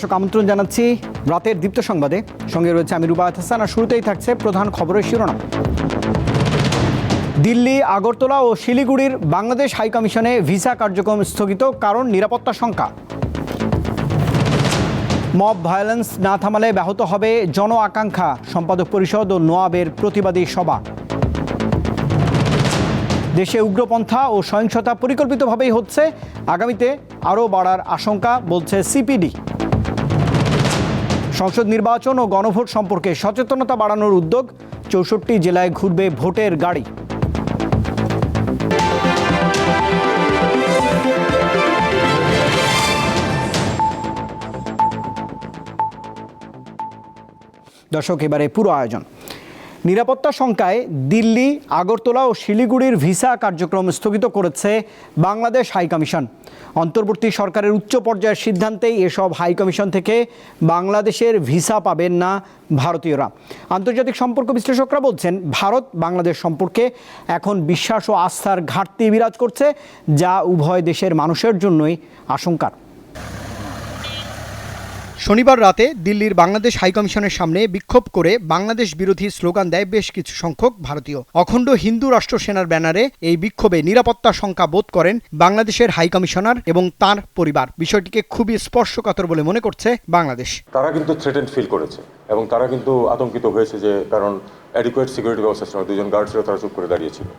দর্শক, আমন্ত্রণ জানাচ্ছি রাতের দীপ্ত সংবাদে। সঙ্গে রয়েছে আমি রুবায়ত হাসান, আর শুরুতেই থাকছে প্রধান খবরের শিরোনাম। দিল্লি, আগরতলা ও শিলিগুড়ির বাংলাদেশ হাইকমিশনে ভিসা কার্যক্রম স্থগিত, কারণ নিরাপত্তা শঙ্কা। মব ভায়োলেন্স না থামালে ব্যাহত হবে জন আকাঙ্ক্ষা, সম্পাদক পরিষদ ও নোয়াবের প্রতিবাদী সভা। দেশে উগ্রপন্থা ও সহিংসতা পরিকল্পিতভাবেই হচ্ছে, আগামীতে আরও বাড়ার আশঙ্কা, বলছে সিপিডি। সংসদ নির্বাচন ও গণভোট সম্পর্কে সচেতনতা বাড়ানোর উদ্যোগ চৌষট্টি জেলায় ঘুরবে ভোটের গাড়ি। দর্শক, এবারে পুরো আয়োজন। নিরাপত্তা শঙ্কায় দিল্লি, আগরতলা ও শিলিগুড়ির ভিসা কার্যক্রম স্থগিত করেছে বাংলাদেশ হাইকমিশন অন্তর্বর্তী সরকারের উচ্চ পর্যায়ের সিদ্ধান্তেই এসব হাইকমিশন থেকে বাংলাদেশের ভিসা পাবেন না ভারতীয়রা। আন্তর্জাতিক সম্পর্ক বিশ্লেষকরা বলছেন, ভারত বাংলাদেশ সম্পর্কে এখন বিশ্বাস ও আস্থার ঘাটতি বিরাজ করছে, যা উভয় দেশের মানুষের জন্যই আশঙ্কার। শনিবার রাতে দিল্লির বাংলাদেশ হাইকমিশনের সামনে বিক্ষোভ করে বাংলাদেশ বিরোধী স্লোগান দেয় বেশ কিছু সংখ্যক ভারতীয়। অখণ্ড হিন্দু রাষ্ট্র সেনার ব্যানারে এই বিক্ষোভে নিরাপত্তা শঙ্কা বোধ করেন বাংলাদেশের হাইকমিশনার এবং তার পরিবার। বিষয়টিকে খুবই স্পর্শকাতর বলে মনে করছে বাংলাদেশ। তারা কিন্তু ফিল করেছে এবং তারা কিন্তু আতঙ্কিত হয়েছে যে কারণ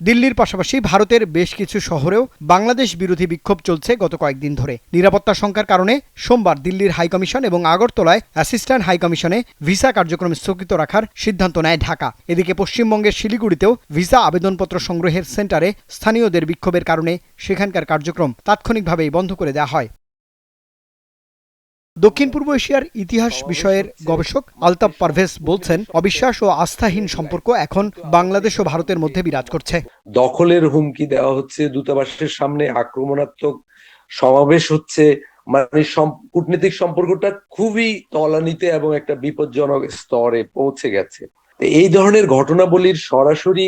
দিল্লির পাশাপাশি ভারতের বেশ কিছু শহরেও বাংলাদেশ বিরোধী বিক্ষোভ চলছে গত কয়েকদিন ধরে। নিরাপত্তা শঙ্কার কারণে সোমবার দিল্লির হাইকমিশন এবং আগরতলায় অ্যাসিস্ট্যান্ট হাইকমিশনে ভিসা কার্যক্রম স্থগিত রাখার সিদ্ধান্ত নেয় ঢাকা। এদিকে পশ্চিমবঙ্গের শিলিগুড়িতেও ভিসা আবেদনপত্র সংগ্রহের সেন্টারে স্থানীয়দের বিক্ষোভের কারণে সেখানকার কার্যক্রম তাৎক্ষণিকভাবেই বন্ধ করে দেওয়া হয়। দক্ষিণ পূর্ব এশিয়ার ইতিহাস বিষয়ের গবেষক আলতাফ পারভেজ বলছেন অবিশ্বাস ও আস্থাহীন সম্পর্ক এখন বাংলাদেশ ও ভারতের মধ্যে বিরাজ করছে। দখলের হুমকি দেওয়া হচ্ছে দূতাবাসের সামনে আক্রমণাত্মক সমাবেশ হচ্ছে মানে কূটনীতিক সম্পর্কটা খুবই তলানিতে এবং একটা বিপজ্জনক স্তরে পৌঁছে গেছে। এই ধরনের ঘটনাবলীর সরাসরি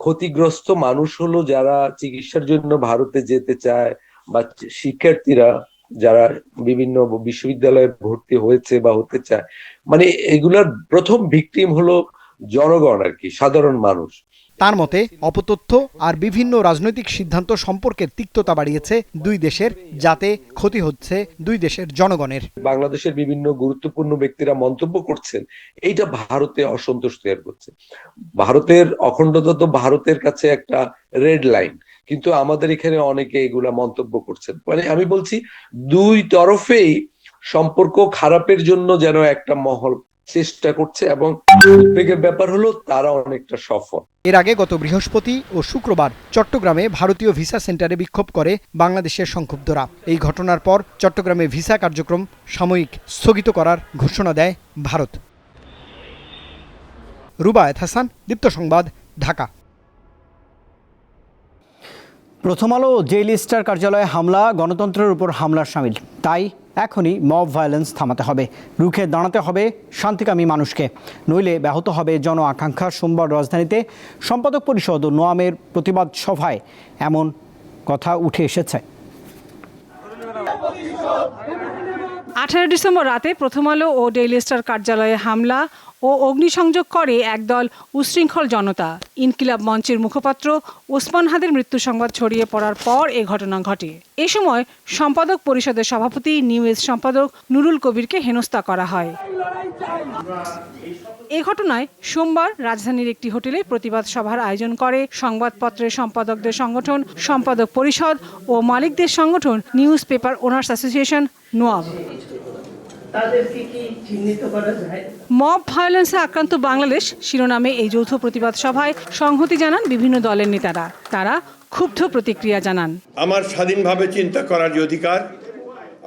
ক্ষতিগ্রস্ত মানুষ হলো যারা চিকিৎসার জন্য ভারতে যেতে চায় বা শিক্ষার্থীরা যারা বিভিন্ন বিশ্ববিদ্যালয়ে ভর্তি হয়েছে বা হতে চায় মানে এগুলার প্রথম ভিকটিম হলো জনগণ আর কি সাধারণ মানুষ। তার মতে অপতথ্য আর বিভিন্ন রাজনৈতিক সিদ্ধান্ত সম্পর্কের তিক্ততা বাড়িয়েছে দুই দেশের যাতে ক্ষতি হচ্ছে দুই দেশের জনগণের। বাংলাদেশের বিভিন্ন গুরুত্বপূর্ণ ব্যক্তিরা মন্তব্য করছেন এইটা ভারতে অসন্তোষ তৈরি করছে। ভারতের অখণ্ডতা তো ভারতের কাছে একটা রেড লাইন কিন্তু আমাদের এখানে অনেকে এগুলা মন্তব্য করছেন। মানে আমি বলছি, দুই তরফেই সম্পর্ক খারাপের জন্য যেন একটা মহল চেষ্টা করছে এবং উদ্বেগের ব্যাপার হলো তারা অনেকটা সফল। এর আগে গত বৃহস্পতি ও শুক্রবার চট্টগ্রামে ভারতীয় ভিসা সেন্টারে বিক্ষোভ করে বাংলাদেশের সংক্ষুব্ধরা। এই ঘটনার পর চট্টগ্রামে ভিসা কার্যক্রম সাময়িক স্থগিত করার ঘোষণা দেয় ভারত। রুবায়েত হাসান, দীপ্ত সংবাদ, ঢাকা। প্রথম আলো জেল স্টার কার্যালয়ে হামলা, গণতন্ত্রের উপর হামলার সামিল। তাই এখনই মব ভায়োলেন্স থামাতে হবে। রুখে দাঁড়াতে হবে শান্তিকামী মানুষকে। নইলে ব্যাহত হবে জন আকাঙ্ক্ষা সোমবার রাজধানীতে সম্পাদক পরিষদ ও নোয়ামের প্রতিবাদ সভায়। এমন কথা উঠে এসেছে। আঠারো ডিসেম্বর রাতে প্রথম আলো ও ডেইলি স্টার কার্যালয়ে হামলা ও অগ্নিসংযোগ করে একদল উশৃঙ্খল জনতা। ইনকিলাব মঞ্চের মুখপাত্র ওসমান হাদের মৃত্যু সংবাদ ছড়িয়ে পড়ার পর এ ঘটনা ঘটে। এ সময় সম্পাদক পরিষদের সভাপতি নিউজ সম্পাদক নুরুল কবিরকে হেনস্থা করা হয়। এ ঘটনায় সোমবার রাজধানীর একটি হোটেলে প্রতিবাদ সভার আয়োজন করে সংবাদপত্রের সম্পাদকদের সংগঠন, সম্পাদক পরিষদ ও মালিকদের সংগঠন newspaper owners association NOAB. তাদেরকে কি চিহ্নিত করা যায়? মব ভায়োলেন্সে আক্রান্ত বাংলাদেশ শিরোনামে এই যৌথ প্রতিবাদ সভায় সংহতি জানান বিভিন্ন দলের নেতারা। তারা ক্ষুব্ধ প্রতিক্রিয়া জানান। আমার স্বাধীনভাবে চিন্তা করার যে অধিকার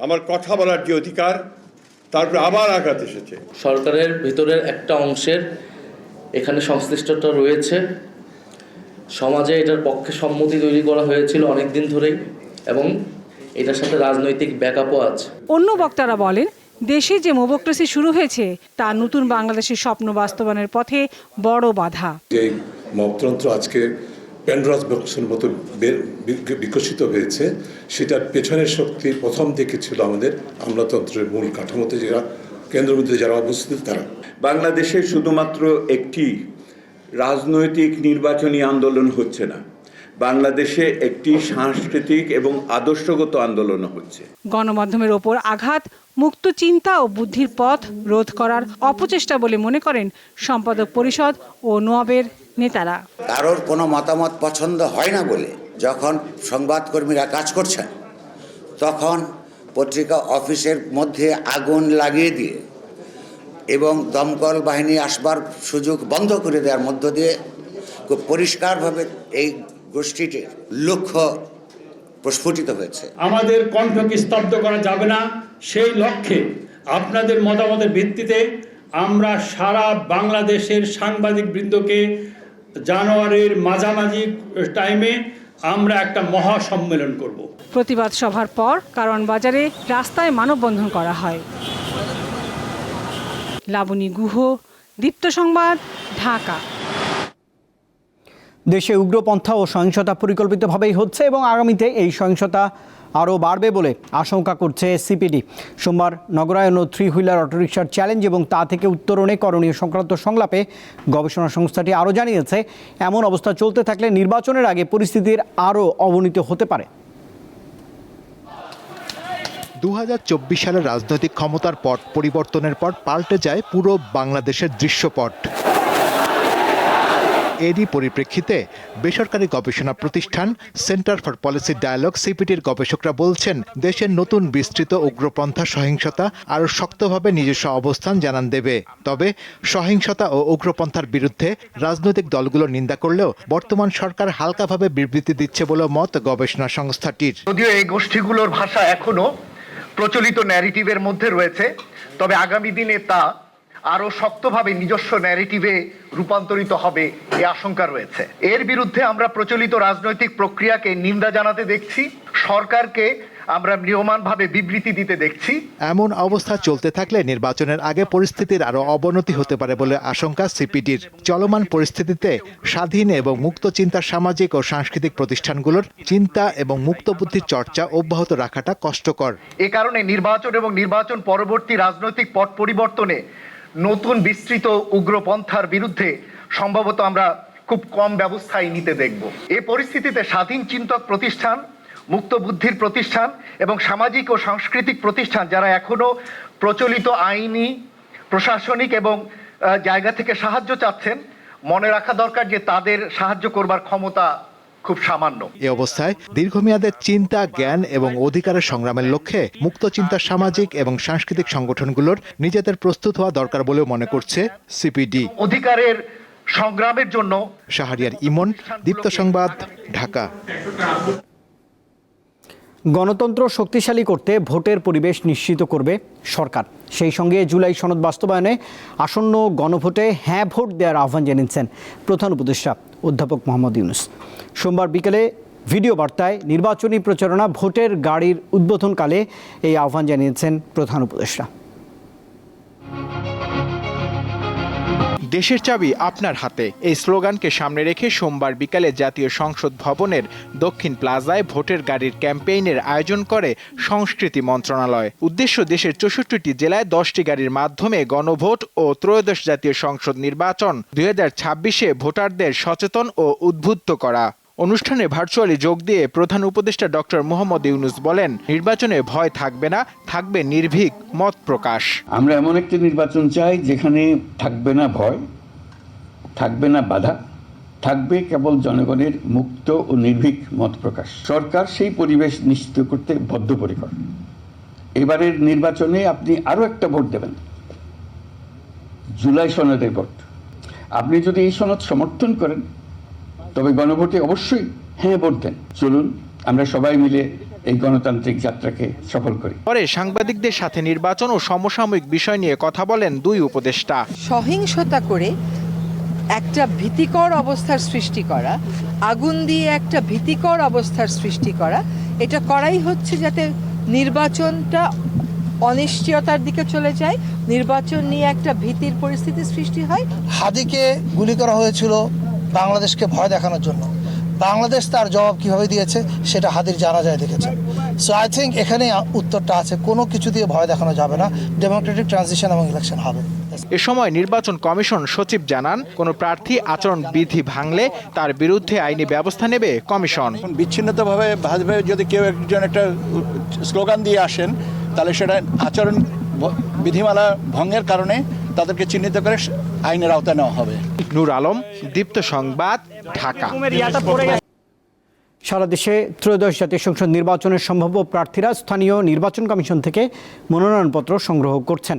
আমার কথা বলার যে অধিকার তারপর আবার আঘাত এসেছে। সরকারের ভিতরের একটা অংশের এখানে সংশ্লিষ্টতা রয়েছে। সমাজে এটার পক্ষে সম্মতি তৈরি করা হয়েছিল অনেক দিন ধরেই এবং এটার সাথে রাজনৈতিক ব্যাকআপও আছে। অন্য বক্তারা বলেন দেশে যে মোবক্রেসি শুরু হয়েছে তা নতুন বাংলাদেশের স্বপ্ন বাস্তবায়নের পথে বড় বাধা। যে মপতন্ত্র আজকে প্যান্ড্রাস বক্সের মতো বিকশিত হয়েছে সেটার পেছনের শক্তি প্রথম থেকে ছিল আমাদের আমলাতন্ত্রের মূল কাঠামোতে যারা কেন্দ্রবিন্দুতে যারা অবস্থিত তারা। বাংলাদেশে শুধুমাত্র একটি রাজনৈতিক নির্বাচনী আন্দোলন হচ্ছে না। বাংলাদেশে একটি সাংস্কৃতিক এবং আদর্শগত আন্দোলন হচ্ছে। গণমাধ্যমের ওপর আঘাত মুক্ত চিন্তা ও বুদ্ধির পথ রোধ করার অপচেষ্টা বলে মনে করেন সম্পাদক পরিষদ ও নোয়াবের নেতারা। কারোর কোনো মতামত পছন্দ হয় না বলে যখন সংবাদকর্মীরা কাজ করছেন তখন পত্রিকা অফিসের মধ্যে আগুন লাগিয়ে দিয়ে এবং দমকল বাহিনী আসবার সুযোগ বন্ধ করে দেওয়ার মধ্য দিয়ে খুব পরিষ্কারভাবে এই গোষ্ঠীটির লক্ষ্য প্রস্ফুটিত হয়েছে। আমাদের কণ্ঠকে স্তব্ধ করা যাবে না। সেই লক্ষ্যে আপনাদের মতামতের ভিত্তিতে আমরা সারা বাংলাদেশের সাংবাদিক বৃন্দকে জানুয়ারির মাঝামাঝি টাইমে আমরা একটা মহা সম্মেলন করব। প্রতিবাদ সভার পর কারণ বাজারে রাস্তায় মানববন্ধন করা হয়। লাবণী গুহ দীপ্ত সংবাদ ঢাকা। দেশে উগ্রপন্থা ও সহিংসতা পরিকল্পিতভাবেই হচ্ছে এবং আগামীতে এই সহিংসতা আরও বাড়বে বলে আশঙ্কা করছে সিপিডি। সোমবার নগরায়ন ও থ্রি হুইলার অটোরিকশার চ্যালেঞ্জ এবং তা থেকে উত্তরণে করণীয় সংক্রান্ত সংলাপে গবেষণা সংস্থাটি আরও জানিয়েছে, এমন অবস্থা চলতে থাকলে নির্বাচনের আগে পরিস্থিতির আরও অবনতি হতে পারে। দু সালের রাজনৈতিক ক্ষমতার পট পরিবর্তনের পর পাল্টে যায় পুরো বাংলাদেশের দৃশ্যপট। এরই পরিপ্রেক্ষিতে বেসরকারি গবেষণা প্রতিষ্ঠান সেন্টার ফর পলিসি ডায়ালগ সিপিটির গবেষকরা বলছেন, দেশের নতুন বিস্তৃত উগ্রপন্থা সহিংসতা আরও শক্তভাবে নিজস্ব অবস্থান জানান দেবে। তবে সহিংসতা ও উগ্রপন্থার বিরুদ্ধে রাজনৈতিক দলগুলো নিন্দা করলেও বর্তমান সরকার হালকাভাবে বিবৃতি দিচ্ছে বলে মত গবেষণা সংস্থাটির। যদিও এই গোষ্ঠীগুলোর ভাষা এখনও প্রচলিত ন্যারেটিভের মধ্যে রয়েছে, তবে আগামী দিনে তা আরও শক্তভাবে নিজস্ব ন্যারেটিভে রূপান্তরিত হবে এই আশঙ্কা রয়েছে। এর বিরুদ্ধে আমরা প্রচলিত রাজনৈতিক প্রক্রিয়াকে নিন্দা জানাতে দেখছি সরকারকে আমরা নিয়মানভাবে বিবৃতি দিতে দেখছি। এমন অবস্থা চলতে থাকলে নির্বাচনের আগে পরিস্থিতির আরও অবনতি হতে পারে বলে আশঙ্কা সিপিডির। চলমান পরিস্থিতিতে স্বাধীন এবং মুক্ত চিন্তার সামাজিক ও সাংস্কৃতিক প্রতিষ্ঠানগুলোর চিন্তা এবং মুক্ত বুদ্ধির চর্চা অব্যাহত রাখাটা কষ্টকর। এ কারণে নির্বাচন এবং নির্বাচন পরবর্তী রাজনৈতিক পট পরিবর্তনে নতুন বিস্তৃত উগ্রপন্থার বিরুদ্ধে সম্ভবত আমরা খুব কম ব্যবস্থাই নিতে দেখব। এ পরিস্থিতিতে স্বাধীন চিন্তক প্রতিষ্ঠান, মুক্ত বুদ্ধির প্রতিষ্ঠান এবং সামাজিক ও সাংস্কৃতিক প্রতিষ্ঠান যারা এখনও প্রচলিত আইনি, প্রশাসনিক এবং জায়গা থেকে সাহায্য চাচ্ছেন, মনে রাখা দরকার যে তাদের সাহায্য করবার ক্ষমতা খুব সামান্য। এ অবস্থায় দীর্ঘমেয়াদের চিন্তা জ্ঞান এবং অধিকারের সংগ্রামের লক্ষ্যে মুক্ত চিন্তা সামাজিক এবং সাংস্কৃতিক সংগঠনগুলোর নিজেদের প্রস্তুত হওয়া দরকার বলেও মনে করছে সিপিডি অধিকারের সংগ্রামের জন্য শাহরিয়ার ইমন দীপ্ত সংবাদ ঢাকা। গণতন্ত্র শক্তিশালী করতে ভোটের পরিবেশ নিশ্চিত করবে সরকার। সেই সঙ্গে জুলাই সনদ বাস্তবায়নে আসন্ন গণভোটে হ্যাঁ ভোট দেওয়ার আহ্বান জানিয়েছেন প্রধান উপদেষ্টা অধ্যাপক মোহাম্মদ ইউনুস। সোমবার বিকেলে ভিডিও বার্তায় নির্বাচনী প্রচারণা ভোটের গাড়ির উদ্বোধনকালে এই আহ্বান জানিয়েছেন প্রধান উপদেষ্টা। দেশের চাবি আপনার হাতে। এই স্লোগানকে সামনে রেখে সোমবার বিকালে জাতীয় সংসদ ভবনের দক্ষিণ প্লাজায় ভোটের গাড়ির ক্যাম্পেইনের আয়োজন করে সংস্কৃতি মন্ত্রণালয়। উদ্দেশ্য দেশের চৌষট্টিটি জেলায় দশটি গাড়ির মাধ্যমে গণভোট ও ত্রয়োদশ জাতীয় সংসদ নির্বাচন দুই হাজার ছাব্বিশে ভোটারদের সচেতন ও উদ্বুদ্ধ করা। অনুষ্ঠানে ভার্চুয়ালি যোগ দিয়ে প্রধান উপদেষ্টা ডক্টর মোহাম্মদ ইউনুস বলেন, নির্বাচনে ভয় থাকবে না, থাকবে নির্ভীক মত প্রকাশ। আমরা এমন একটি নির্বাচন চাই যেখানে থাকবে না ভয়, থাকবে না বাধা, থাকবে কেবল জনগণের মুক্ত ও নির্ভীক মত প্রকাশ। সরকার সেই পরিবেশ নিশ্চিত করতে বদ্ধপরিকর। এবারের নির্বাচনে আপনি আরও একটা ভোট দেবেন, জুলাই সনদের ভোট। আপনি যদি এই সনদ সমর্থন করেন তবে গণভোটে অবশ্যই হ্যাঁ ভোট দেন চলুন আমরা সবাই মিলে এই গণতান্ত্রিক যাত্রাকে সফল করি। পরে সাংবাদিকদের সাথে নির্বাচন ও সমসাময়িক বিষয় নিয়ে কথা বলেন দুই উপদেষ্টা। সহিংসতা করে একটা ভীতিকর অবস্থার সৃষ্টি করা আগুন দিয়ে একটা ভীতিকর অবস্থার সৃষ্টি করা এটা করাই হচ্ছে যাতে নির্বাচনটা অনিশ্চয়তার দিকে চলে যায় নির্বাচন নিয়ে একটা ভীতির পরিস্থিতি সৃষ্টি হয়। হাদিকে গুলি করা হয়েছিল বাংলাদেশকে ভয় দেখানোর জন্য। বাংলাদেশ তার জবাব কীভাবে দিয়েছে সেটা হাদির জানা যায় দেখেছে। সো আই থিঙ্ক এখানে উত্তরটা আছে। কোনো কিছু দিয়ে ভয় দেখানো যাবে না। ডেমোক্রেটিক ট্রানজিশন এবং ইলেকশন হবে। এ সময় নির্বাচন কমিশন সচিব জানান কোনো প্রার্থী আচরণ বিধি ভাঙলে তার বিরুদ্ধে আইনি ব্যবস্থা নেবে কমিশন। বিচ্ছিন্নতাভাবে ভাবে যদি কেউ একজন একটা স্লোগান দিয়ে আসেন তাহলে সেটা আচরণ ভ- বিধিমালা ভঙ্গের কারণে তাদেরকে চিহ্নিত করে আইনের আওতায় নেওয়া হবে। নূর আলম দীপ্ত সংবাদ ঢাকা। সারা দেশে ত্রয়োদশ জাতীয় সংসদ নির্বাচনের সম্ভাব্য প্রার্থীরা স্থানীয় নির্বাচন কমিশন থেকে মনোনয়নপত্র সংগ্রহ করছেন।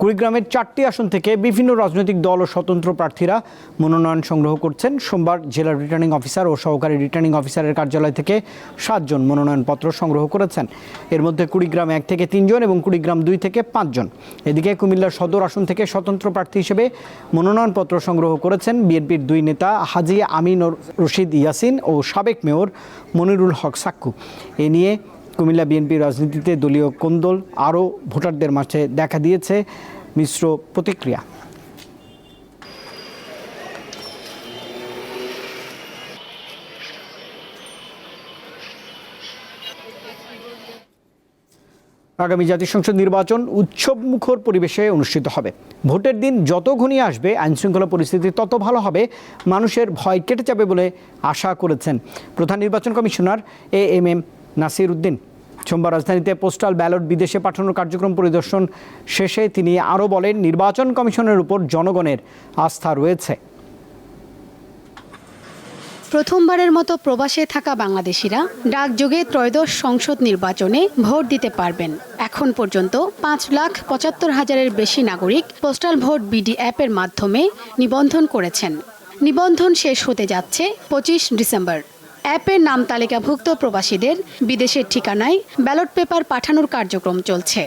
কুড়িগ্রামের চারটি আসন থেকে বিভিন্ন রাজনৈতিক দল ও স্বতন্ত্র প্রার্থীরা মনোনয়ন সংগ্রহ করছেন। সোমবার জেলা রিটার্নিং অফিসার ও সহকারী রিটার্নিং অফিসারের কার্যালয় থেকে সাতজন মনোনয়নপত্র সংগ্রহ করেছেন। এর মধ্যে কুড়িগ্রাম এক থেকে তিনজন এবং কুড়িগ্রাম দুই থেকে পাঁচজন। এদিকে কুমিল্লার সদর আসন থেকে স্বতন্ত্র প্রার্থী হিসেবে মনোনয়নপত্র সংগ্রহ করেছেন। বিএনপির দুই নেতা হাজি আমিন রশিদ ইয়াসিন ও সাবেক মেয়র মনিরুল হক সাক্ষু এ নিয়ে কুমিল্লা বিএনপি রাজনীতিতে দলীয় কোন্দল আরও ভোটারদের মাঝে দেখা দিয়েছে মিশ্র প্রতিক্রিয়া। আগামী জাতীয় সংসদ নির্বাচন উৎসবমুখর পরিবেশে অনুষ্ঠিত হবে। ভোটের দিন যত ঘনিয়ে আসবে, আইনশৃঙ্খলা পরিস্থিতি তত ভালো হবে, মানুষের ভয় কেটে যাবে বলে আশা করেছেন প্রধান নির্বাচন commissioner A M M Nasir Uddin সোমবার রাজধানীতে পোস্টাল ব্যালট বিদেশে পাঠানোর কার্যক্রম পরিদর্শন শেষে তিনি আরও বলেন, নির্বাচন কমিশনের উপর জনগণের আস্থা রয়েছে। প্রথমবারের মতো প্রবাসে থাকা বাংলাদেশিরা ডাকযোগে ত্রয়োদশ সংসদ নির্বাচনে ভোট দিতে পারবেন। এখন পর্যন্ত পাঁচ লাখ পঁচাত্তর হাজারের বেশি নাগরিক পোস্টাল ভোট বিডি অ্যাপের মাধ্যমে নিবন্ধন করেছেন। নিবন্ধন শেষ হতে যাচ্ছে পঁচিশ ডিসেম্বর। অ্যাপের নাম তালিকাভুক্ত প্রবাসীদের বিদেশের ঠিকানায় ব্যালট পেপার পাঠানোর কার্যক্রম চলছে।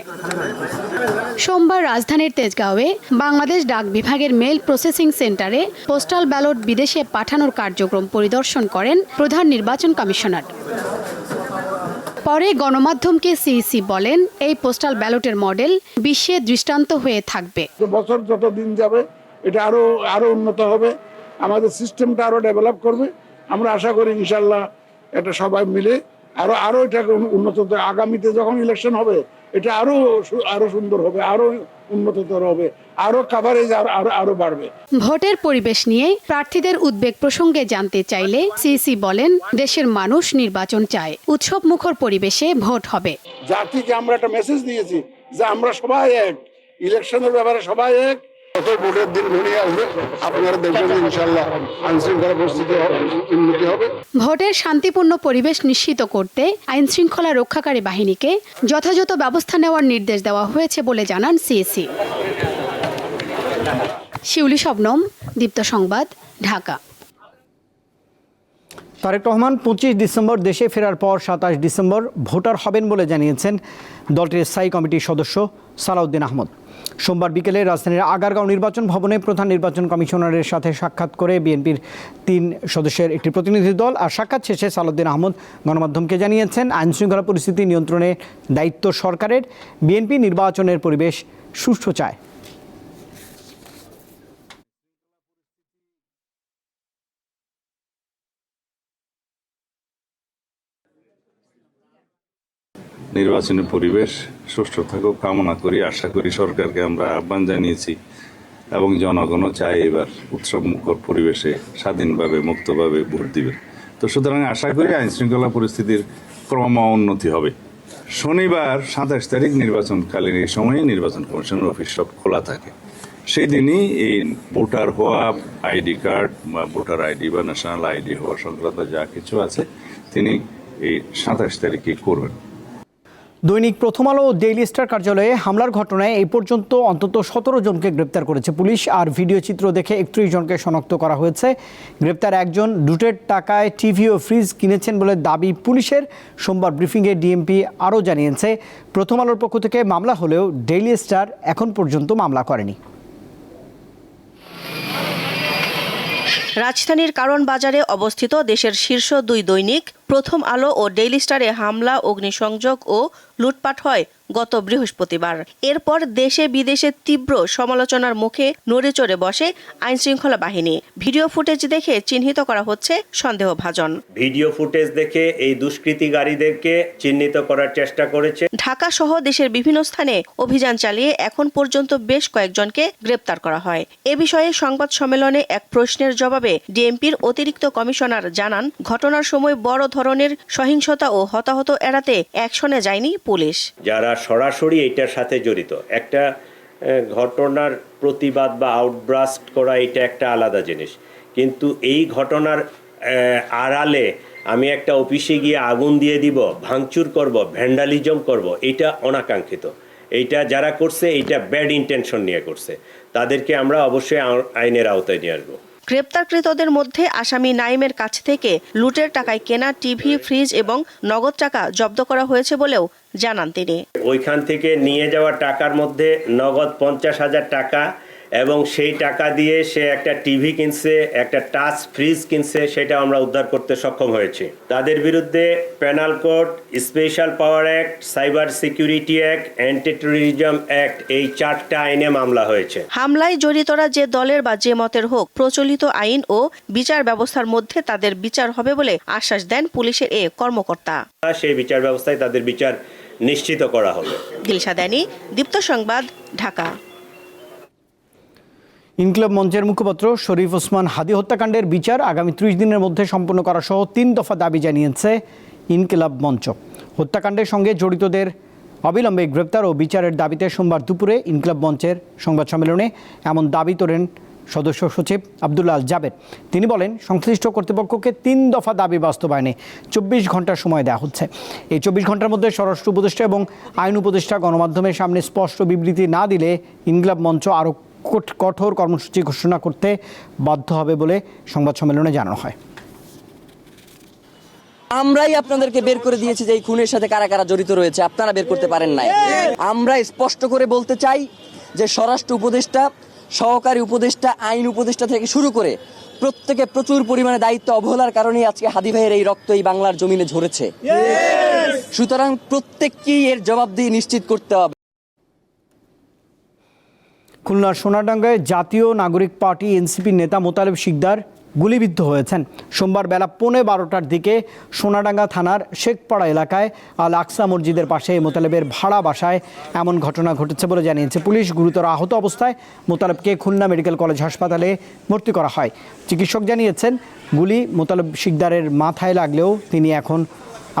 সোমবার রাজধানীর তেজগাঁওয়ে বাংলাদেশ ডাক বিভাগের মেল প্রসেসিং সেন্টারে পোস্টাল ব্যালট বিদেশে পাঠানোর কার্যক্রম পরিদর্শন করেন প্রধান নির্বাচন কমিশনার। পরে গণমাধ্যমকে সিইসি বলেন, এই পোস্টাল ব্যালটের মডেল বিশ্বে দৃষ্টান্ত হয়ে থাকবে। বছর যত দিন যাবে, এটা আরও আরও উন্নত হবে। আমাদের সিস্টেমটা আরও ডেভেলপ করবে। আমরা আশা করি ইনশাল্লাহ এটা সবাই মিলে আরও আরও এটাকে উন্নত আগামীতে যখন ইলেকশন হবে এটা আরও আরও সুন্দর হবে আরও উন্নততর হবে আরও কাভারেজ আরও আরও বাড়বে। ভোটের পরিবেশ নিয়ে প্রার্থীদের উদ্বেগ প্রসঙ্গে জানতে চাইলে সিইসি বলেন দেশের মানুষ নির্বাচন চায় উৎসব মুখর পরিবেশে ভোট হবে। জাতিকে আমরা একটা মেসেজ দিয়েছি যে আমরা সবাই এক ইলেকশনের ব্যাপারে সবাই এক কত ভোটের দিন ঘনিয়ে আসবে আপনারা দেখবেন ইনশাল্লাহ আইন শৃঙ্খলা পরিস্থিতি উন্নতি হবে। ভোটের শান্তিপূর্ণ পরিবেশ নিশ্চিত করতে আইন শৃঙ্খলা রক্ষাকারী বাহিনীকে যথাযথ ব্যবস্থা নেওয়ার নির্দেশ দেওয়া হয়েছে বলে জানান সিএসি। শিউলি শবনম দীপ্ত সংবাদ ঢাকা। তারেক রহমান পঁচিশ ডিসেম্বর দেশে ফেরার পর সাতাশ ডিসেম্বর ভোটার হবেন বলে জানিয়েছেন দলটির স্থায়ী কমিটির সদস্য সালাউদ্দিন আহমদ। সোমবার বিকেলে রাজধানীর আগারগাঁও নির্বাচন ভবনে প্রধান নির্বাচন কমিশনারের সাথে সাক্ষাৎ করে বিএনপির তিন সদস্যের একটি প্রতিনিধি দল। আর সাক্ষাৎ শেষে সালুদ্দিন আহমদ গণমাধ্যমকে জানিয়েছেন, আইনশৃঙ্খলা পরিস্থিতি নিয়ন্ত্রণে দায়িত্ব সরকারের। বিএনপি নির্বাচনের পরিবেশ সুষ্ঠু চায়। নির্বাচনের পরিবেশ সুষ্ঠু থাকুক, কামনা করি, আশা করি সরকারকে আমরা আহ্বান জানিয়েছি এবং জনগণও চায় এবার উৎসব মুখর পরিবেশে স্বাধীনভাবে, মুক্তভাবে ভোট দিবে। তো সুতরাং আশা করি আইন শৃঙ্খলা পরিস্থিতির ক্রম উন্নতি হবে। শনিবার সাতাশ তারিখ নির্বাচনকালীন এই সময়ে নির্বাচন কমিশনের অফিস সব খোলা থাকে। সেই দিনই এই ভোটার হওয়া, আইডি কার্ড বা ভোটার আইডি বা ন্যাশনাল আইডি হওয়া সংক্রান্ত যা কিছু আছে, তিনি এই সাতাশ তারিখে করবেন। দৈনিক প্রথম আলো ডেইলি স্টার কার্যালয়ে হামলার ঘটনায় এই পর্যন্ত অন্তত সতেরো জনকে গ্রেপ্তার করেছে পুলিশ আর ভিডিও চিত্র দেখে একত্রিশ জনকে শনাক্ত করা হয়েছে। গ্রেপ্তার একজন লুটের টাকায় টিভি ও ফ্রিজ কিনেছেন বলে দাবি পুলিশের। সোমবার ব্রিফিংয়ে ডিএমপি আরও জানিয়েছে, প্রথম আলোর পক্ষ থেকে মামলা হলেও ডেইলি স্টার এখন পর্যন্ত মামলা করেনি। রাজধানীর কারণ বাজারে অবস্থিত দেশের শীর্ষ দুই দৈনিক প্রথম আলো ও ডেইলি স্টারে হামলা অগ্নিসংযোগ ও লুটপাট হয় গত বৃহস্পতিবার। এরপর দেশে বিদেশে তীব্র সমালোচনার মুখে নড়ে চড়ে বসে আইনশৃঙ্খলা বাহিনী। ভিডিও ফুটেজ দেখে চিহ্নিত করা হচ্ছে সন্দেহভাজন। ভিডিও ফুটেজ দেখে এই দুষ্কৃতিকারীদেরকে চিহ্নিত করার চেষ্টা করেছে। ঢাকা সহ দেশের বিভিন্ন স্থানে অভিযান চালিয়ে এখন পর্যন্ত বেশ কয়েকজনকে গ্রেপ্তার করা হয়। এ বিষয়ে সংবাদ সম্মেলনে এক প্রশ্নের জবাবে ডিএমপির অতিরিক্ত কমিশনার জানান ঘটনার সময় বড় ধরনের সহিংসতা ও হতাহত এড়াতে অ্যাকশনে যায়নি পুলিশ। যারা সরাসরি এটার সাথে জড়িত, একটা ঘটনার প্রতিবাদ বা আউটব্রাস্ট করা এটা একটা আলাদা জিনিস। কিন্তু এই ঘটনার আড়ালে আমি একটা অফিসে গিয়ে আগুন দিয়ে দিব, ভাঙচুর করব ভ্যান্ডালিজম করব, এটা অনাকাঙ্ক্ষিত। এইটা যারা করছে, এইটা ব্যাড ইন্টেনশন নিয়ে করছে। তাদেরকে আমরা অবশ্যই আইনের আওতায় নিয়ে আসব। গ্রেপ্তারকৃতদের মধ্যে আসামি নাইমের কাছ থেকে লুটের টাকায় কেনা টিভি, ফ্রিজ এবং নগদ টাকা জব্দ করা হয়েছে বলেও জানান তিনি। ওইখান থেকে নিয়ে যাওয়া টাকার মধ্যে নগদ পঞ্চাশ হাজার টাকা এবং সেই টাকা দিয়ে সে একটা টিভি কিনছে একটা টাচ ফ্রিজ কিনছে সেটা আমরা উদ্ধার করতে সক্ষম হয়েছি। তাদের বিরুদ্ধে penal code special power act cyber security act anti terrorism act এই চারটা আইনে মামলা হয়েছে। হামলায় জড়িতরা যে দলের বা যে মতের হোক প্রচলিত আইন ও বিচার ব্যবস্থার মধ্যে তাদের বিচার হবে বলে আশ্বাস দেন পুলিশের এ কর্মকর্তা। সেই বিচার ব্যবস্থায় তাদের বিচার নিশ্চিত করা হবে। দিলশা দেনি দীপ্ত সংবাদ ঢাকা। ইনকিলাব মঞ্চের মুখপাত্র শরীফ ওসমান হাদি হত্যাকাণ্ডের বিচার আগামী ত্রিশ দিনের মধ্যে সম্পন্ন করা সহ তিন দফা দাবি জানিয়েছে ইনকিলাব মঞ্চ। হত্যাকাণ্ডের সঙ্গে জড়িতদের অবিলম্বে গ্রেপ্তার ও বিচারের দাবিতে সোমবার দুপুরে ইনকিলাব মঞ্চের সংবাদ সম্মেলনে এমন দাবি তোলেন সদস্য সচিব আবদুল্লাহ আল জাবেদ। তিনি বলেন, সংশ্লিষ্ট কর্তৃপক্ষকে তিন দফা দাবি বাস্তবায়নে চব্বিশ ঘণ্টা সময় দেওয়া হচ্ছে। এই চব্বিশ ঘণ্টার মধ্যে স্বরাষ্ট্র উপদেষ্টা এবং আইন উপদেষ্টা গণমাধ্যমের সামনে স্পষ্ট বিবৃতি না দিলে ইনকিলাব মঞ্চ আরও কঠোর কর্মসূচি ঘোষণা করতে বাধ্য হবে বলে সংবাদ সম্মেলনে জানানো হয়। আমরাই আপনাদেরকে বের করে দিয়েছি যে এই খুনের সাথে কারা কারা জড়িত রয়েছে আপনারা বের করতে পারেন নাই। আমরা স্পষ্ট করে বলতে চাই যে স্বরাষ্ট্র উপদেষ্টা সহকারী উপদেষ্টা আইন উপদেষ্টা থেকে শুরু করে প্রত্যেকে প্রচুর পরিমাণে দায়িত্ব অবহেলার কারণেই আজকে হাদি ভাইয়ের এই রক্ত এই বাংলার জমিনে ঝরেছে। সুতরাং প্রত্যেককেই এর জবাবদিহি নিশ্চিত করতে হবে। খুলনার সোনাডাঙ্গায় জাতীয় নাগরিক পার্টি এনসিপির নেতা মোতালেব শিকদার গুলিবিদ্ধ হয়েছেন। সোমবার বেলা পৌনে বারোটার দিকে সোনাডাঙ্গা থানার শেখপাড়া এলাকায় আল আকসা মসজিদের পাশে মোতালেবের ভাড়া বাসায় এমন ঘটনা ঘটেছে বলে জানিয়েছে পুলিশ। গুরুতর আহত অবস্থায় মোতালেবকে খুলনা মেডিকেল কলেজ হাসপাতালে ভর্তি করা হয়। চিকিৎসক জানিয়েছেন, গুলি মোতালেব শিকদারের মাথায় লাগলেও তিনি এখন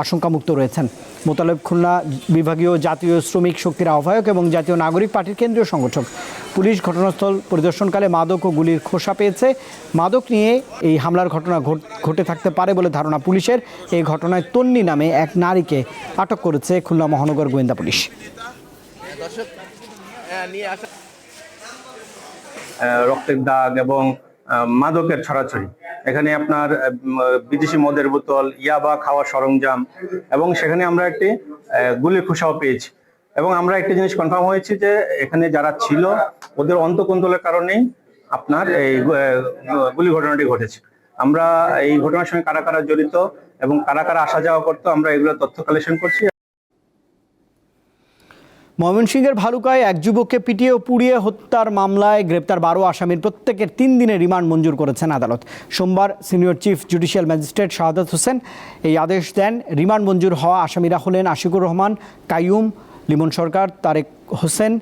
আশঙ্কামুক্ত রয়েছেন। মোতালেব খুলনা বিভাগীয় জাতীয় শ্রমিক শক্তির আহ্বায়ক এবং জাতীয় নাগরিক পার্টির কেন্দ্রীয় সংগঠক। পুলিশ ঘটনাস্থল পরিদর্শনকালে মাদক ও গুলির খোসা পেয়েছে। মাদক নিয়ে এই হামলার ঘটনা ঘট- থাকতে পারে বলে ধারণা পুলিশের। এই ঘটনায় তন্নি নামে এক নারীকে আটক করেছে খুলনা মহানগর গোয়েন্দা পুলিশ। রক্তের দাগ এবং মাদকের ছড়াছড়ি। এখানে আপনার বিদেশি মদের বোতল, ইয়াবা খাওয়ার সরঞ্জাম এবং সেখানে আমরা একটি গুলির খোসাও পেয়েছি। এবং আমরা একটি জিনিস কনফার্ম হয়েছি যে এখানে যারা ছিল, ওদের অন্তকন্দলের কারণেই আপনার এই গুলি ঘটনাটি ঘটেছে। আমরা এই ঘটনার সঙ্গে কারা কারা জড়িত এবং কারা কারা আসা যাওয়া করতো, আমরা এগুলো তথ্য কালেকশন করছি। ময়মনসিংহের ভালুকায় এক যুবককে পিটিয়ে ও পুড়িয়ে হত্যার মামলায় গ্রেপ্তার বারো আসামির প্রত্যেকের তিন দিনের রিমান্ড মঞ্জুর করেছেন আদালত। সোমবার senior chief judicial magistrate Shahadat Hossain এই আদেশ দেন। রিমান্ড মঞ্জুর হওয়া আসামিরা হলেন আশিকুর রহমান, কাইয়ুম লিমন সরকার, তারেক হোসেন,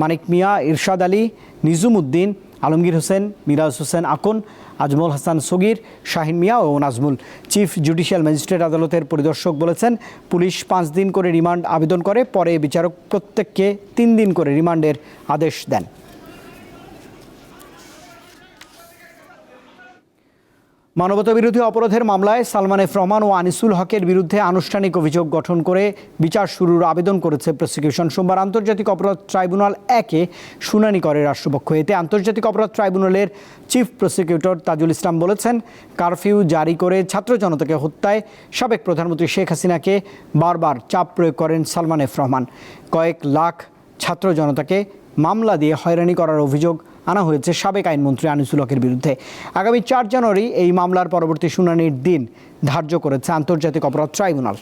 মানিক মিয়া, ইরশাদ আলী নিজুম উদ্দিন, আলমগীর হোসেন, মিরাজ হোসেন আকন, আজমল হাসান সগির, শাহিন মিয়া ও নাজমুল। চিফ জুডিশিয়াল ম্যাজিস্ট্রেট আদালতের পরিদর্শক বলেছেন, পুলিশ পাঁচ দিন করে রিমান্ড আবেদন করে, পরে বিচারক প্রত্যেককে তিন দিন করে রিমান্ডের আদেশ দেন। মানবতা বিরোধী অপরাধের মামলায় সালমান এফ রহমান ও আনিসুল হকের বিরুদ্ধে আনুষ্ঠানিক অভিযোগ গঠন করে বিচার শুরুর আবেদন করেছে প্রসিকিউশন সোমবার আন্তর্জাতিক অপরাধ ট্রাইব্যুনাল একে শুনানি করে রাষ্ট্রপক্ষ। এতে আন্তর্জাতিক অপরাধ ট্রাইব্যুনালের চিফ প্রসিকিউটর তাজুল ইসলাম বলেছেন, কারফিউ জারি করে ছাত্র জনতাকে হত্যায় সাবেক প্রধানমন্ত্রী শেখ হাসিনাকে বারবার চাপ প্রয়োগ করেন সালমান এফ রহমান। কয়েক লাখ ছাত্র জনতাকে মামলা দিয়ে হয়রানি করার অভিযোগ আনা হয়েছে সাবেক আইনমন্ত্রী আনিসুল হকের বিরুদ্ধে। আগামী চার জানুয়ারি এই মামলার পরবর্তী শুনানির দিন ধার্য করেছে আন্তর্জাতিক অপরাধ ট্রাইব্যুনাল।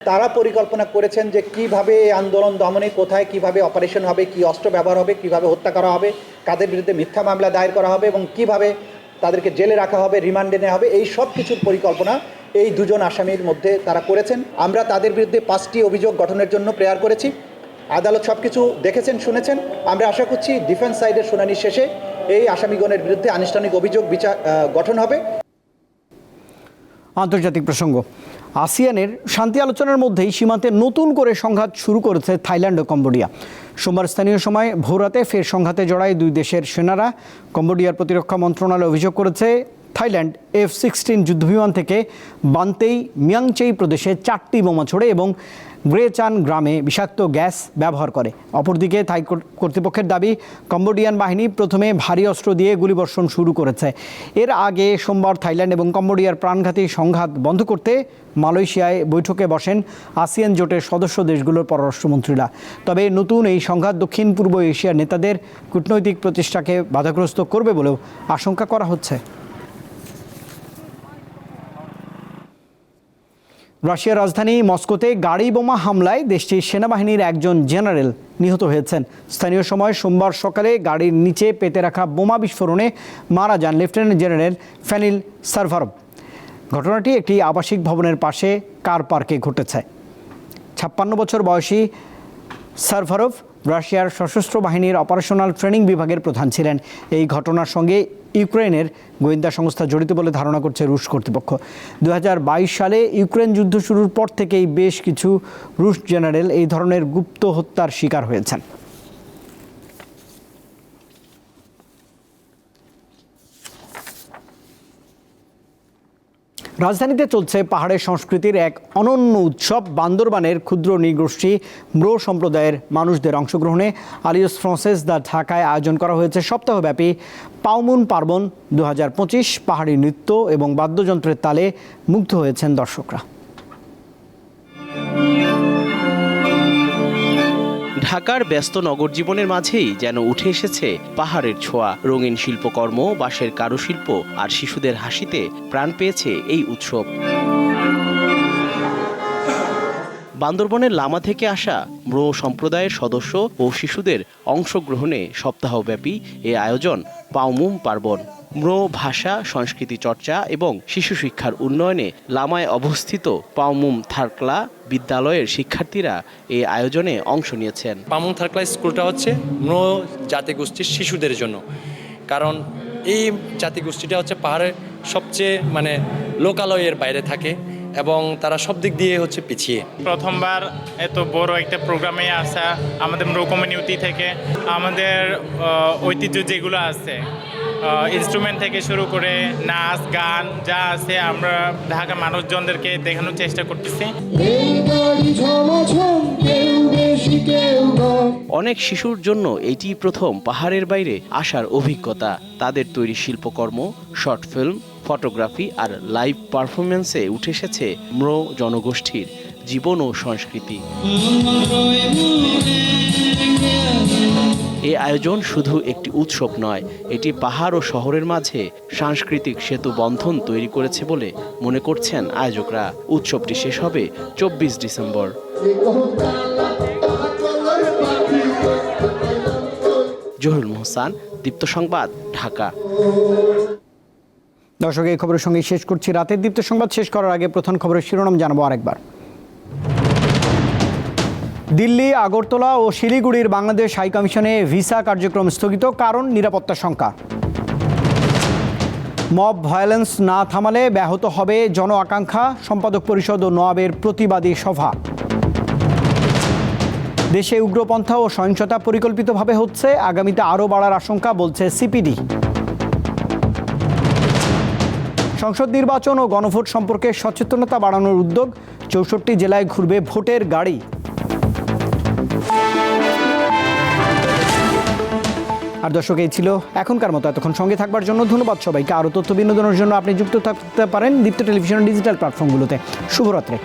তারা পরিকল্পনা করেছেন যে কীভাবে আন্দোলন দমনে, কোথায় কীভাবে অপারেশন হবে, কি অস্ত্র ব্যবহার হবে, কীভাবে হত্যা করা হবে, কাদের বিরুদ্ধে মিথ্যা মামলা দায়ের করা হবে এবং কীভাবে তাদেরকে জেলে রাখা হবে, রিমান্ডে নেওয়া হবে, এই সব কিছুর পরিকল্পনা এই দুজন আসামির মধ্যে তারা করেছেন। আমরা তাদের বিরুদ্ধে পাঁচটি অভিযোগ গঠনের জন্য প্রেয়ার করেছি। আদালত সব কিছু দেখেছেন, শুনেছেন। আমরা আশা করছি ডিফেন্স সাইডের শুনানি শেষে এই আসামিগণের বিরুদ্ধে আনুষ্ঠানিক অভিযোগ বিচার গঠন হবে। আন্তর্জাতিক প্রসঙ্গ। আসিয়ানের শান্তি আলোচনার মধ্যেই সীমান্তে নতুন করে সংঘাত শুরু করেছে থাইল্যান্ড ও কম্বোডিয়া। সোমবার স্থানীয় সময় ভোরাতে ফের সংঘাতে জড়ায় দুই দেশের সেনারা। কম্বোডিয়ার প্রতিরক্ষা মন্ত্রণালয় অভিযোগ করেছে থাইল্যান্ড এফ সিক্সটিন যুদ্ধবিমান থেকে বান্তেই মিয়াংচেই প্রদেশে চারটি বোমা ছোড়ে এবং গ্রেচান গ্রামে বিষাক্ত গ্যাস ব্যবহার করে। অপরদিকে থাই কর- কর্তৃপক্ষের দাবি, কম্বোডিয়ান বাহিনী প্রথমে ভারী অস্ত্র দিয়ে গুলিবর্ষণ শুরু করেছে। এর আগে সোমবার থাইল্যান্ড এবং কম্বোডিয়ার প্রাণঘাতী সংঘাত বন্ধ করতে মালয়েশিয়ায় বৈঠকে বসেন আসিয়ান জোটের সদস্য দেশগুলোর পররাষ্ট্রমন্ত্রীরা। তবে নতুন এই সংঘাত দক্ষিণ পূর্ব এশিয়ার নেতাদের কূটনৈতিক প্রতিষ্ঠাকে বাধাগ্রস্ত করবে বলেও আশঙ্কা করা হচ্ছে। রাশিয়ার রাজধানী মস্কোতে গাড়ি বোমা হামলায় দেশটির সেনাবাহিনীর একজন জেনারেল নিহত হয়েছেন। স্থানীয় সময় সোমবার সকালে গাড়ির নিচে পেতে রাখা বোমা বিস্ফোরণে মারা যান লেফটেন্যান্ট জেনারেল ফ্যানিল সার্ভারভ। ঘটনাটি একটি আবাসিক ভবনের পাশে কার পার্কে ঘটেছে। ছাপ্পান্ন বছর বয়সী সার্ভারভ রাশিয়ার সশস্ত্র বাহিনীর অপারেশনাল ট্রেনিং বিভাগের প্রধান ছিলেন। এই ঘটনার সঙ্গে ইউক্রেনের গোয়েন্দা সংস্থা জড়িত বলে ধারণা করছে রুশ কর্তৃপক্ষ। দু হাজার বাইশ সালে ইউক্রেন যুদ্ধ শুরুর পর থেকেই বেশ কিছু রুশ জেনারেল এই ধরনের গুপ্ত হত্যার শিকার হয়েছেন। রাজধানীতে চলছে পাহাড়ের সংস্কৃতির এক অনন্য উৎসব, বান্দরবানের ক্ষুদ্র নৃগোষ্ঠী ব্রো সম্প্রদায়ের মানুষদের অংশগ্রহণে। আলিয়স ফ্রান্সেস দ্য ঢাকায় আয়োজন করা হয়েছে সপ্তাহব্যাপী পাউমুন পার্বণ দু হাজার পঁচিশ। পাহাড়ি নৃত্য এবং বাদ্যযন্ত্রের তালে মুগ্ধ হয়েছেন দর্শকরা। ঢাকার ব্যস্ত নগর জীবনের মাঝেই যেন উঠে এসেছে পাহাড়ের ছোঁয়া। রঙিন শিল্পকর্ম, বাঁশের কারুশিল্প আর শিশুদের হাসিতে প্রাণ পেয়েছে এই উৎসব। বান্দরবনের লামা থেকে আসা ব্রো সম্প্রদায়ের সদস্য ও শিশুদের অংশগ্রহণে সপ্তাহব্যাপী এ আয়োজন পাউমুম পার্বণ। ব্রো ভাষা, সংস্কৃতি চর্চা এবং শিশু শিক্ষার উন্নয়নে লামায় অবস্থিত পাউমুম থারকলা বিদ্যালয়ের শিক্ষার্থীরা এই আয়োজনে অংশ নিয়েছেন। পামুং থারকলা স্কুলটা হচ্ছে মৃ জাতিগোষ্ঠীর শিশুদের জন্য। কারণ এই জাতিগোষ্ঠীটা হচ্ছে পাহাড়ের সবচেয়ে মানে লোকালয়ের বাইরে থাকে। এবং তারা সব দিক দিয়ে হচ্ছে পিছিয়ে। প্রথমবার এত বড় একটা প্রোগ্রামে আসা আমাদের কমিউনিটি থেকে আমাদের ঐতিহ্য যেগুলো আছে ইনস্ট্রুমেন্ট থেকে শুরু করে নাচ গান যা আছে আমরা ঢাকার মানুষজনদেরকে দেখানোর চেষ্টা করতেছি। অনেক শিশুর জন্য এটি প্রথম পাহাড়ের বাইরে আসার অভিজ্ঞতা। তাদের তৈরি শিল্পকর্ম শর্ট ফিল্ম ফটোগ্রাফি আর লাইভ পারফরমেন্সে উঠে এসেছে ম্র জনগোষ্ঠীর জীবন ও সংস্কৃতি। এ আয়োজন শুধু একটি উৎসব নয়, এটি পাহাড় ও শহরের মাঝে সাংস্কৃতিক সেতু বন্ধন তৈরি করেছে বলে মনে করছেন আয়োজকরা। উৎসবটি শেষ হবে চব্বিশ ডিসেম্বর। জহুরুল মোহসান, দীপ্ত সংবাদ, ঢাকা। দর্শক, এই খবরের সঙ্গে শেষ করছি রাতের দীপ্ত সংবাদ। শেষ করার আগে প্রধান খবরের শিরোনাম জানাব আরেকবার। দিল্লি, আগরতলা ও শিলিগুড়ির বাংলাদেশ হাই কমিশনে ভিসা কার্যক্রম স্থগিত, কারণ নিরাপত্তা শঙ্কা। মব ভায়োলেন্স না থামালে ব্যাহত হবে জন আকাঙ্ক্ষা, সম্পাদক পরিষদ ও নওয়াবের প্রতিবাদী সভা। দেশে উগ্রপন্থা ও সহিংসতা পরিকল্পিতভাবে হচ্ছে, আগামীতে আরও বাড়ার আশঙ্কা বলছে সিপিডি। সংসদ নির্বাচন ও গণভোট সম্পর্কে সচেতনতা বাড়ানোর উদ্যোগ চৌষট্টি জেলায় ঘুরবে ভোটের গাড়ি। আর দর্শক, এই ছিল এখনকার মতো। এতক্ষণ সঙ্গে থাকবার জন্য ধন্যবাদ সবাইকে। আরও তথ্য বিনোদনের জন্য আপনি যুক্ত থাকতে পারেন দীপ্ত টেলিভিশন ডিজিটাল প্ল্যাটফর্মগুলোতে। শুভরাত্রি।